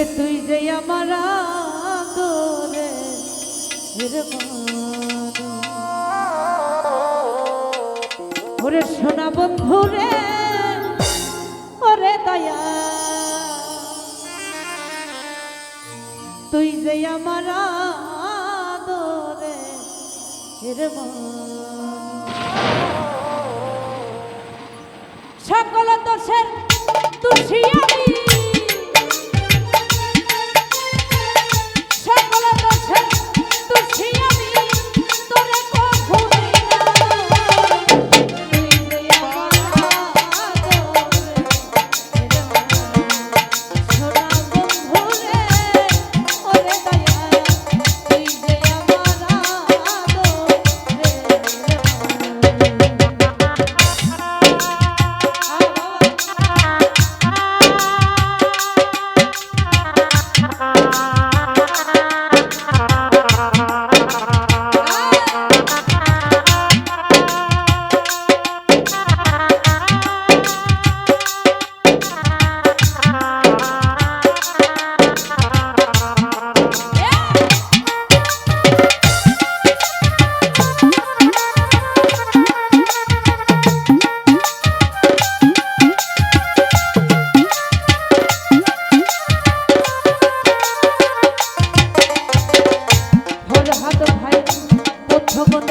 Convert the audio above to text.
ওরে তুই যে আমার আদরে রে। ওরে সোনা বন্ধু রে, ওরে দয়া তুই যে আমার আদরে রে সকল দোষের con